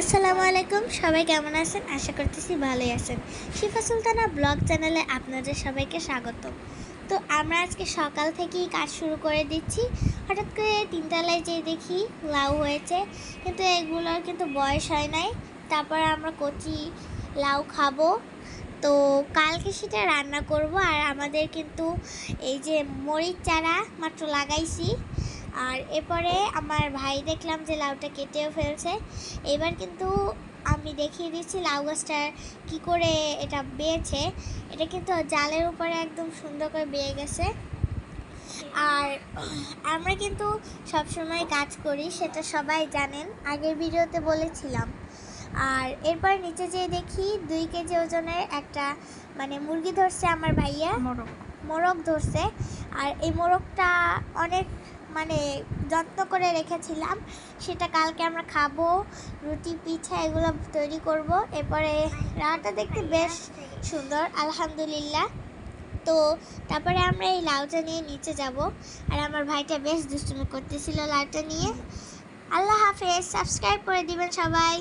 আসসালামু আলাইকুম, সবাই কেমন আছেন? আশা করতেছি ভালোই আছেন। শিফা সুলতানা ব্লগ চ্যানেলে আপনাদের সবাইকে স্বাগত। তো আমরা আজকে সকাল থেকেই কাজ শুরু করে দিচ্ছি। হঠাৎ করে তিনতলায় যেয়ে দেখি লাউ হয়েছে, কিন্তু এগুলোর কিন্তু বয়স হয় নাই। তারপর আমরা কচি লাউ খাব। তো কালকে সেটা রান্না করব, আর আমাদের কিন্তু এই যে মরিচ চারা মাত্র লাগাইছি। আর এরপরে আমার ভাই দেখলাম যে লাউটা কেটেও ফেলছে। এবার কিন্তু আমি দেখিয়ে দিচ্ছি লাউ গাছটা কী করে এটা বেয়েছে। এটা কিন্তু জালের উপরে একদম সুন্দর করে বেয়ে গেছে। আর আমরা কিন্তু সবসময় কাজ করি সেটা সবাই জানেন আগের ভিডিওতে বলেছিলাম। আর এরপর নিচে যেয়ে দেখি দুই কেজি ওজনের একটা মানে মুরগি ধরছে আমার ভাইয়া। মোরগ। মোরগ ধরছে। আর এই মোরগটা অনেক মানে যত্ন করে রেখেছিলাম। সেটা কালকে আমরা খাব, রুটি, পিঠা এগুলো তৈরি করব। এরপরে রান্নাটা দেখতে বেশ সুন্দর, আলহামদুলিল্লাহ। তো তারপরে আমরা এই লাউটা নিয়ে নিচে যাব। আর আমার ভাইটা বেশ দুষ্টুমি করতেছিল লাউটা নিয়ে। আল্লাহ হাফেজ, সাবস্ক্রাইব করে দিবেন সবাই।